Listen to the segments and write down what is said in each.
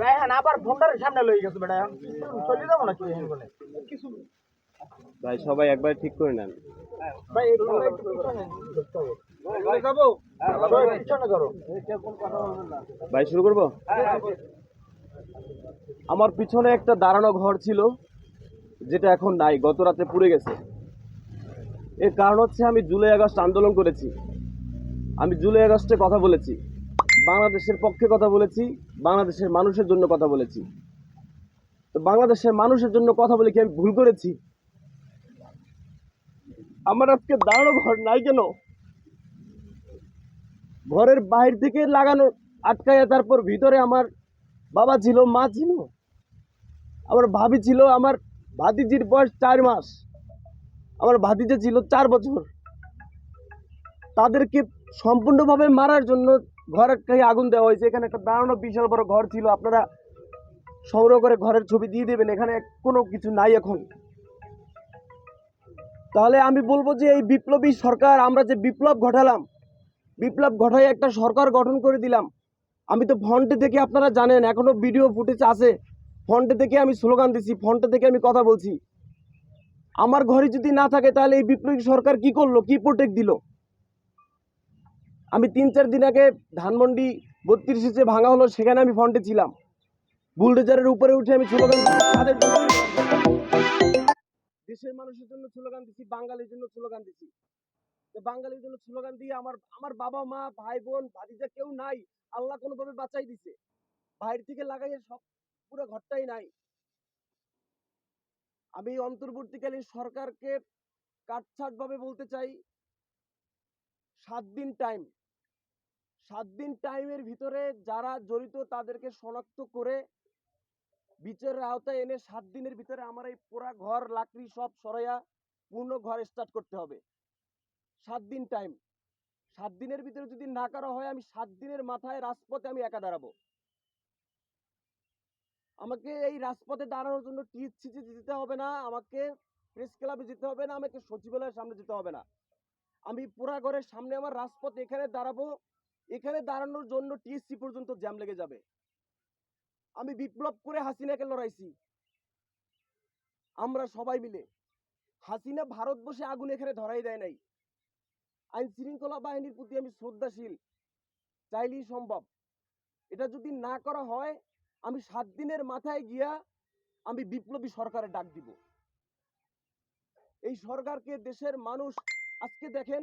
রায়হান আবার ফোনটার সামনে লই গেছে বেটা চলে যাব নাকি এখন? বলে ভাই সবাই একবার ঠিক করে নেন। ভাই হবে। যাব? ভাই, পিছনে করো ভাই শুরু করব? আমার পিছনে একটা দাঁড়ানো ঘর ছিল যেটা এখন নাই গত রাতে পুড়ে গেছে। এর কারণ হচ্ছে আমি জুলাই আগস্ট আন্দোলন করেছি। আমি জুলাই আগস্টে কথা বলেছি। বাংলাদেশের পক্ষে কথা বলেছি, বাংলাদেশের মানুষের জন্য কথা বলেছি। তো বাংলাদেশের মানুষের জন্য কথা বলে কি আমি ভুল করেছি? আমার আজকে দাঁড়ানো ঘর নাই কেন? ঘরের বাইরে থেকে লাগানো আটকায় তারপর ভিতরে আমার বাবা ছিল, মা ছিল, আমার ভাবি ছিল, আমার ভাতিজির বয়স চার মাস, আমার ভাতিজা ছিল চার বছর। তাদেরকে সম্পূর্ণভাবে মারার জন্য ঘরের গায়ে আগুন দেওয়া হয়েছে। এখানে একটা দাঁড়ানো বিশাল বড় ঘর ছিল। আপনারা সংগ্রহ করে ঘরের ছবি দিয়ে দেবেন। এখানে কোনো কিছু নাই এখন। তাহলে আমি বলব যে এই বিপ্লবী সরকার, আমরা যে বিপ্লব ঘটালাম, বিপ্লব ঘটাই একটা সরকার গঠন করে দিলাম। আমি তো ফন্টে থেকে আপনারা জানেন, এখনও ভিডিও ফুটেজ আছে। ফন্টে থেকে আমি স্লোগান দিছি ফন্টে থেকে আমি কথা বলছি। আমার ঘরে যদি না থাকে, তাহলে এই বিপ্লবী সরকার কি করল? কি প্রোটেক্ট দিল? আমি তিন চার দিন আগে ধানমন্ডি বত্রিশে যে ভাঙা হলো, সেখানে আমি ফন্টে ছিলাম। বুলডোজারের উপরে উঠে আমি স্লোগান দেশের মানুষের জন্য স্লোগান দিচ্ছি বাঙালির জন্য স্লোগান দিচ্ছি বাঙালির জন্য স্লোগান দিয়ে আমার আমার বাবা মা, ভাই বোন, ভাতিজা কেউ নাই, আল্লাহ কোনোভাবে বাঁচাই দিছে। বাইরে থেকে লাগাইয়ে সব, পুরো ঘরটাই নাই। আমি অন্তর্বর্তীকালীন সরকারকে কাটছাট ভাবে বলতে চাই সাত দিন টাইম সাত দিন টাইমের ভিতরে যারা জড়িত তাদেরকে শনাক্ত করে বিচারের আওতায় এনে সাত দিনের ভিতরে আমার এই পুরা ঘর, লাকড়ি সব সরাইয়া পূর্ণ ঘর স্টার্ট করতে হবে। সাত দিন টাইম সাত দিনের ভিতরে যদি না করা হয়, আমি সাত দিনের মাথায় রাজপথে আমি একা দাঁড়াবো। আমাকে এই রাজপথে দাঁড়ানোর জন্য টিএসসিতে যেতে হবে না, আমাকে প্রেস ক্লাবে যেতে হবে না, আমাকে সচিবালয়ের সামনে যেতে হবে না। আমি পুরা ঘরের সামনে আমার রাজপথ এখানে দাঁড়াবো। এখানে দাঁড়ানোর জন্য টিএসসি পর্যন্ত জ্যাম লেগে যাবে। আমি বিপ্লব করে হাসিনাকে লড়াইছি। আমরা সবাই মিলে। হাসিনা ভারত বসে আগুন এখানে ধরাই দেয় নাই। আইন শৃঙ্খলা বাহিনীর প্রতি আমি শ্রদ্ধাশীল। চাইলেই সম্ভব। এটা যদি না করা হয়, আমি সাত দিনের মাথায় গিয়া আমি বিপ্লবী সরকারের ডাক দিব। এই সরকারকে দেশের মানুষ আজকে দেখেন,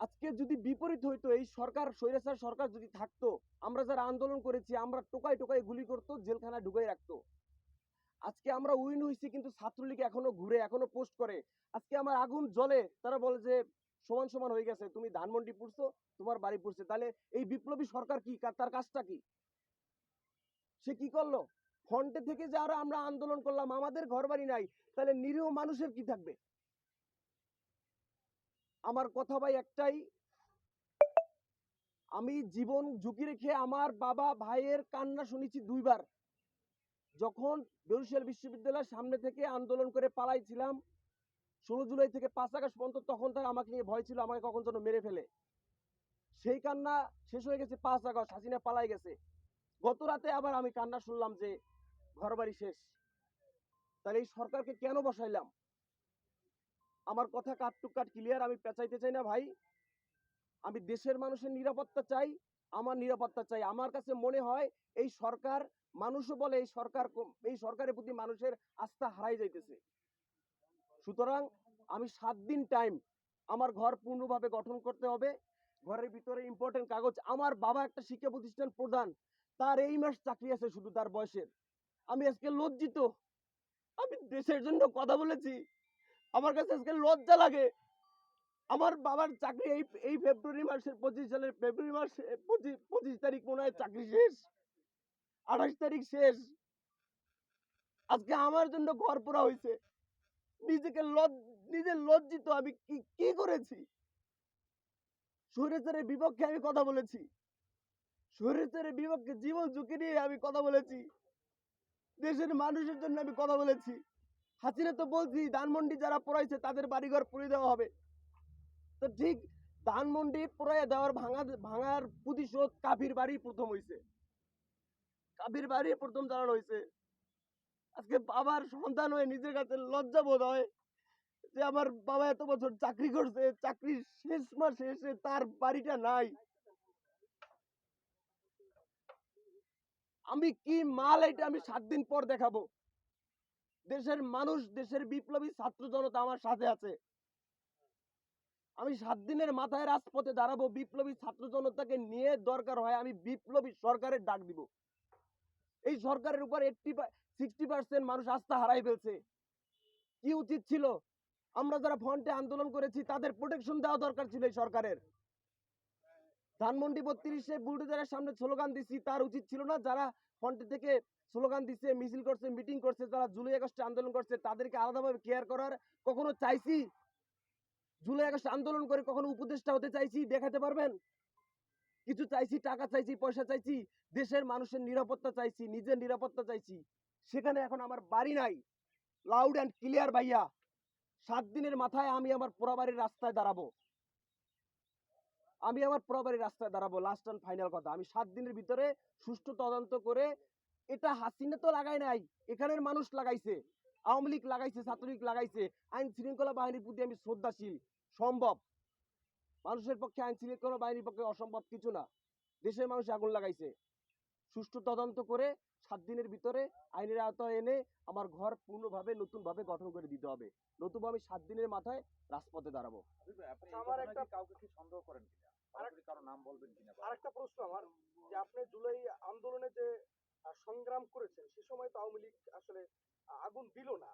আজকে যদি বিপরীত হইতো, এই সরকার, স্বৈরাচার সরকার যদি থাকতো, আমরা যারা আন্দোলন করেছি, আমরা টোকাই টোকাই গুলি করতো, জেলখানায় ঢুকাই রাখতো। আজকে আমরা উইন হইছি, কিন্তু ছাত্রলীগ এখনও ঘুরে, এখনও পোস্ট করে। আজকে আমার আগুন জ্বলে, তারা বলে যে, সমান সমান হয়ে গেছে, তুমি ধানমন্ডি পুড়ছো, তোমার বাড়ি পুড়ছে। তাহলে এই বিপ্লবী সরকার কি? তার কাজটা কি? সে কি করল? ফ্রন্টে থেকে যারা আমরা আন্দোলন করলাম, আমাদের ঘর বাড়ি নাই, তাহলে নিরীহ মানুষের কি থাকবে? আমার কথা ভাই একটাই। আমি জীবন ঝুঁকি রেখে আমার বাবা ভাইয়ের কান্না শুনেছি দুইবার। যখন বরিশাল বিশ্ববিদ্যালয়ের সামনে থেকে আন্দোলন করে পালাইছিলাম, ষোলো জুলাই থেকে পাঁচ আগস্ট পর্যন্ত তখন তার আমাকে নিয়ে ভয় ছিল, আমাকে কখন যেন মেরে ফেলে। সেই কান্না শেষ হয়ে গেছে পাঁচ আগস্ট, হাসিনা পালাই গেছে। গত রাতে আবার আমি কান্না শুনলাম যে ঘর বাড়ি শেষ। তাহলে এই সরকারকে কেন বসাইলাম? আমার কথা কাট টু কাট ক্লিয়ার আমি পেঁচাইতে চাই না ভাই। আমি দেশের মানুষের নিরাপত্তা চাই, আমার নিরাপত্তা চাই। আমার কাছে মনে হয় এই সরকার, মানুষও বলে এই সরকার এই সরকারের প্রতি মানুষের আস্থা হারাই যাইতেছে। সুতরাং আমি সাত দিন টাইম আমার ঘর পূর্ণভাবে গঠন করতে হবে। ঘরের ভিতরে ইম্পর্টেন্ট কাগজ। আমার বাবা একটা শিক্ষা প্রতিষ্ঠান প্রধান। তার এই মাস চাকরি আছে শুধু তার বয়সের। আমি আজকে লজ্জিত। আমি দেশের জন্য কথা বলেছি। আমার কাছে আজকে লজ্জা লাগে। আমার বাবার চাকরি এই এই ফেব্রুয়ারি মাসের পঁচিশ সালের ফেব্রুয়ারি মাস, পঁচিশ পঁচিশ তারিখ মনে হয় চাকরি শেষ। আঠাশ তারিখ শেষ। আজকে আমার জন্য ঘর পোড়া হয়েছে নিজেকে লজ নিজে লজ্জিত আমি কি কি করেছি? স্বৈরাচারের বিপক্ষে আমি কথা বলেছি। স্বৈরাচারের বিপক্ষে জীবন ঝুঁকি নিয়ে আমি কথা বলেছি। দেশের মানুষের জন্য আমি কথা বলেছি। হাসিনা তো বলছি, ধানমন্ডি যারা পড়াইছে তাদের বাড়িঘর পুড়ে দেওয়া হবে। তো ঠিক ধানমন্ডি পুরাইয়া দেওয়ার ভাঙা, ভাঙার প্রতিশোধ কাবির বাড়ি প্রথম হইছে। কাবির বাড়ি প্রথম দাঁড়ানো হয়েছে আজকে বাবার সন্তান হয়ে নিজের কাছে লজ্জা বোধ হয় যে আমার বাবা এত বছর চাকরি করছে, চাকরির শেষ মাসে এসে তার বাড়িটা নাই। আমি কি মাল এটা আমি সাত দিন পর দেখাবো। দেশের মানুষ, দেশের বিপ্লবী ছাত্র জনতা আমার সাথে আছে। আমি সাত দিনের মাথায় রাজপথে দাঁড়াবো, বিপ্লবী ছাত্র জনতাকে নিয়ে দরকার হয়, আমি বিপ্লবী সরকারের ডাক দিব। এই সরকারের উপর এইটটি সিক্সটি পার্সেন্ট মানুষ আস্থা হারাই ফেলছে। কি উচিত ছিল? আমরা যারা ফ্রন্টে আন্দোলন করেছি, তাদের প্রোটেকশন দেওয়া দরকার ছিল এই সরকারের। ধানমন্ডি বত্রিশে বুলডোজারের সামনে স্লোগান দিছি, তার উচিত ছিল না, যারা ফ্রন্টে থেকে স্লোগান দিচ্ছে, মিছিল করছে মিটিং করছে, যারা জুলাই আগস্টে আন্দোলন করছে তাদেরকে আলাদাভাবে কেয়ার করার কখনো চাইছি? জুলাই আগস্ট আন্দোলন করে কখনো উপদেষ্টা হতে চাইছি? দেখাতে পারবেন? কিছু চাইছি, টাকা চাইছি, পয়সা চাইছি, দেশের মানুষের নিরাপত্তা চাইছি, নিজের নিরাপত্তা চাইছি। সেখানে এখন আমার বাড়ি নাই। লাউড অ্যান্ড ক্লিয়ার ভাইয়া। সাত দিনের মাথায় আমি আমার পোড়াবাড়ির রাস্তায় দাঁড়াবো। আমি আমার পোড়াবাড়ির রাস্তায় দাঁড়াবো লাস্ট অ্যান্ড ফাইনাল কথা। আমি সাত দিনের ভিতরে সুষ্ঠু তদন্ত করে এটা হাসিনা তো লাগাই নাই, এখানের মানুষ লাগাইছে, আওয়ামী লীগ লাগাইছে, ছাত্রলীগ লাগাইছে, আইন শৃঙ্খলা বাহিনীর প্রতি আমি শ্রদ্ধাশীল, সম্ভব। মানুষের পক্ষে আইন শৃঙ্খলা বাহিনীর পক্ষে অসম্ভব কিছু না, দেশের মানুষ আগুন লাগাইছে। সুষ্ঠু তদন্ত করে সাত দিনের ভিতরে আইনের আওতায় এনে আমার ঘর পূর্ণভাবে, নতুনভাবে গঠন করে দিতে হবে। নতুবা আমি সাত দিনের মাথায় রাজপথে দাঁড়াবো। আমার একটা কাউকে কি সন্দেহ করেন কিনা? কারও নাম বলবেন কিনা আরেকটা প্রশ্ন আমার যে আপনি জুলাই আন্দোলনে যে সংগ্রাম করেছেন সে সময় তো আওয়ামী লীগ আসলে আগুন দিল না।